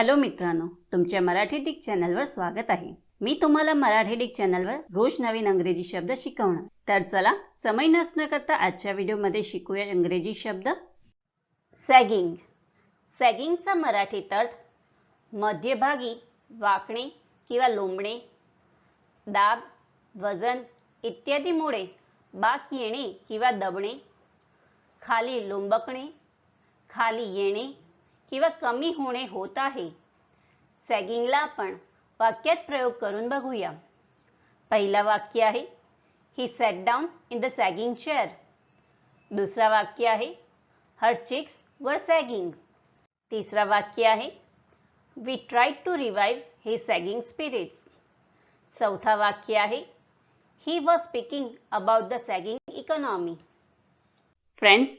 Hello मित्रांनो तुमच्या Marathi Dick चॅनलवर स्वागत आहे. मी तुम्हाला मराठी डिक चॅनलवर रोज नवीन अंग्रेजी शब्द शिकवणार. तर चला समय नसणं करता आजच्या व्हिडिओमध्ये शिकूया इंग्रजी शब्द. सॅगिंग. सॅगिंगचा मराठीत अर्थ मध्यभागी वाकणे किंवा लोंबणे दाब वजन इत्यादीमुळे बाक येणे किंवा दबणे खाली लोंबकणे खाली येणे किंवा कमी होणे होत आहे. सॅगिंगला आपण वाक्यात प्रयोग करून बघूया. पहिला वाक्य आहे he sat down in the sagging chair दुसरा वाक्य आहे हर चिक्स वर सॅगिंग तिसरा वाक्य आहे वी ट्राय टू रिवाईव्ह हे सॅगिंग स्पिरिट्स चौथा वाक्य आहे he was speaking about the sagging economy friends